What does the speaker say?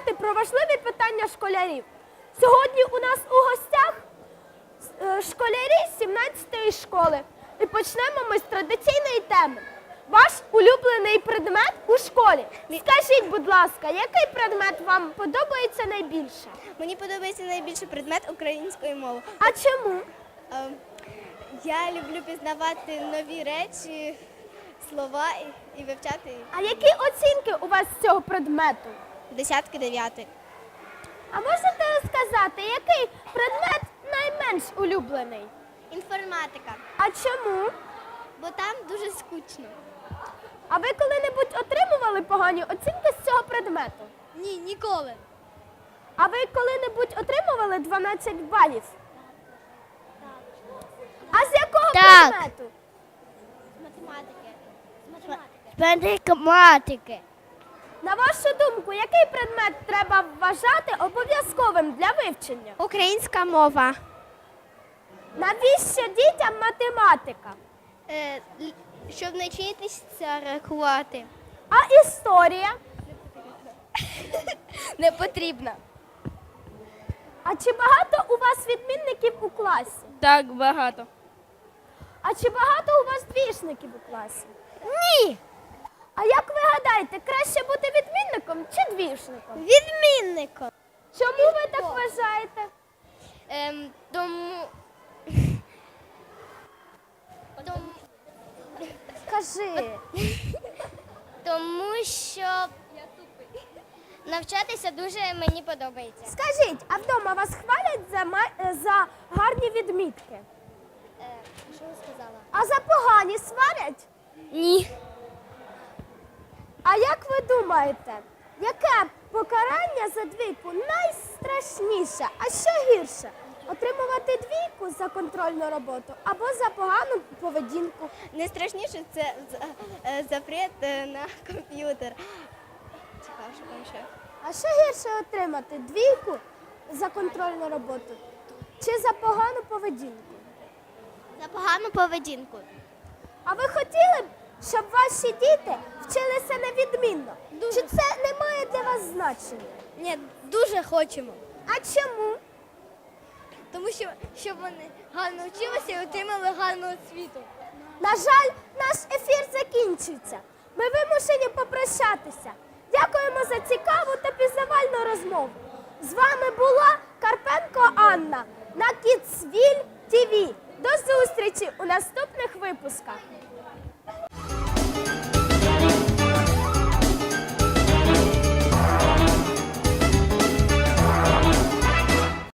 розмовляти про важливі питання школярів. Сьогодні у нас у гостях е, школярі 17-ї школи. І почнемо ми з традиційної теми. Ваш улюблений предмет у школі. Скажіть, будь ласка, який предмет вам подобається найбільше? Мені подобається найбільше предмет української мови. А чому? Е, Я люблю пізнавати нові речі, слова і- і вивчати їх. А які оцінки у вас з цього предмету? Десятки дев'ятих. А можете розказати, який предмет найменш улюблений? Інформатика, А чому? бо там дуже скучно. А ви коли-небудь отримували погані оцінки з цього предмету? Ні, ніколи. А ви коли-небудь отримували 12 балів? А з якого Так. предмету? З математики. З математики. Математики. На вашу думку, який предмет треба вважати обов'язковим для вивчення? Українська мова. Навіщо дітям математика? Е, щоб навчитися рахувати. А історія? Не потрібно. А чи багато у вас відмінників у класі? Так багато. А чи багато у вас двішників у класі? Ні. А як ви гадаєте, краще бути відмінником чи двішником? Відмінником. Чому ви так вважаєте? Ем, тому. тому. Кажи. Тому що навчатися дуже мені подобається. Скажіть, а вдома вас хвалять за, ма- е, за гарні відмітки? Е, що ви сказала? А за погані сварять? Ні. А як ви думаєте, яке покарання за двійку найстрашніше? А що гірше? Отримувати двійку за контрольну роботу або за погану поведінку? Найстрашніше це е, запрет е, на комп'ютер. Цікаво, що там ще. А що гірше отримати двійку за контрольну роботу чи за погану поведінку? За погану поведінку. А ви хотіли б, щоб ваші діти вчилися невідмінно? Чи це не має для вас значення? Ні, дуже хочемо. А чому? Тому що щоб вони гарно вчилися і отримали гарну освіту. На жаль, наш ефір закінчується. Ми вимушені попрощатися. Дякуємо за цікаву та пізнавальну розмову. З вами була Карпенко Анна на Кіцвіль ТВ. До зустрічі у наступних випусках.